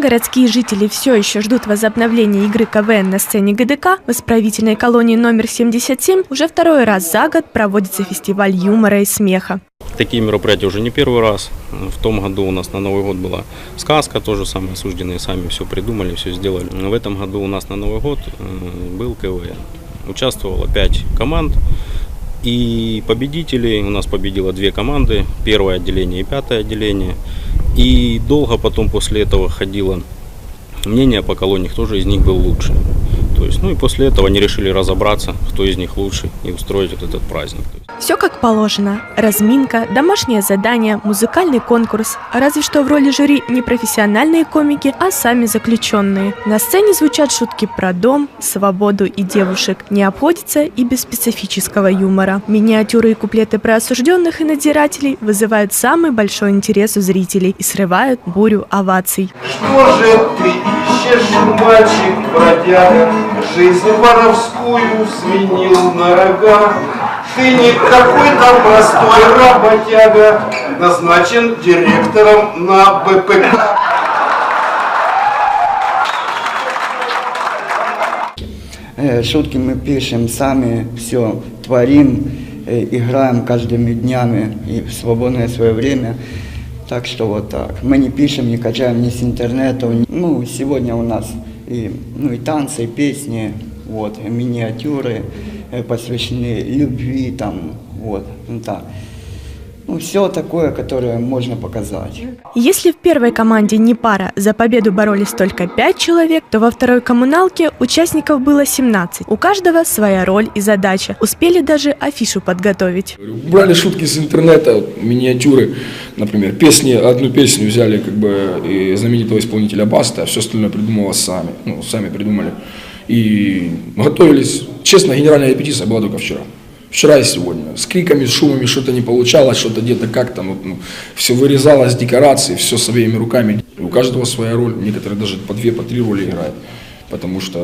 Городские жители все еще ждут возобновления игры КВН на сцене ГДК, в исправительной колонии номер 77 уже второй раз за год проводится фестиваль юмора и смеха. Такие мероприятия уже не первый раз. В том году у нас на Новый год была сказка, тоже самое осужденные сами все придумали, все сделали. В этом году у нас на Новый год э, был КВН. Участвовало 5 команд. И победителей, у нас победило две команды, первое отделение и пятое отделение. И долго потом после этого ходило мнение по колонии, кто же из них был лучше. То есть, ну и после этого они решили разобраться, кто из них лучше, и устроить вот этот праздник. Все как положено. Разминка, домашнее задание, музыкальный конкурс. Разве что в роли жюри не профессиональные комики, а сами заключенные. На сцене звучат шутки про дом, свободу и девушек. Не обходится и без специфического юмора. Миниатюры и куплеты про осужденных и надзирателей вызывают самый большой интерес у зрителей и срывают бурю оваций. Что же ты ищешь, мальчик бродяга? Жизнь воровскую сменил на рога. Ты не какой-то простой работяга, назначен директором на БПК. Э, Шутки мы пишем сами, все творим, э, играем каждыми днями и в свободное свое время. Так что вот так. Мы не пишем, не качаем ни с интернета. Ну, сегодня у нас и, ну, и танцы, и песни, вот, миниатюры э, посвящены любви, там, вот, ну так. Ну, все такое, которое можно показать. Если в первой команде не пара, за победу боролись только 5 человек, то во второй коммуналке участников было 17. У каждого своя роль и задача. Успели даже афишу подготовить. Брали шутки с интернета, миниатюры, например, песни, одну песню взяли как бы и знаменитого исполнителя Баста, а все остальное придумывалось сами, ну, сами придумали. И готовились, честно, генеральная репетиция была только вчера. Вчера и сегодня. С криками, с шумами что-то не получалось, что-то где-то как-то, ну, ну, все вырезалось, декорации, все своими руками. У каждого своя роль, некоторые даже по две, по три роли играют. Потому что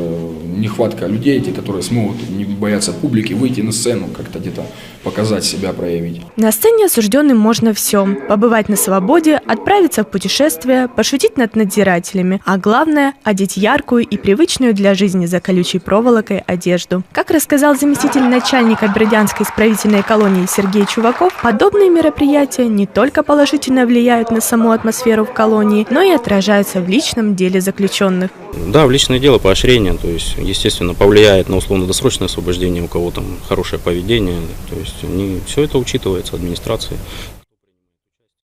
нехватка людей, те, которые смогут, не бояться публики, выйти на сцену, как-то где-то показать себя, проявить. На сцене осужденным можно все. Побывать на свободе, отправиться в путешествие, пошутить над надзирателями, а главное – одеть яркую и привычную для жизни за колючей проволокой одежду. Как рассказал заместитель начальника Бродянской исправительной колонии Сергей Чуваков, подобные мероприятия не только положительно влияют на саму атмосферу в колонии, но и отражаются в личном деле заключенных. Да, в личное дело поощрение, то есть, естественно, повлияет на условно-досрочное освобождение, у кого там хорошее поведение, то есть не, все это учитывается администрацией.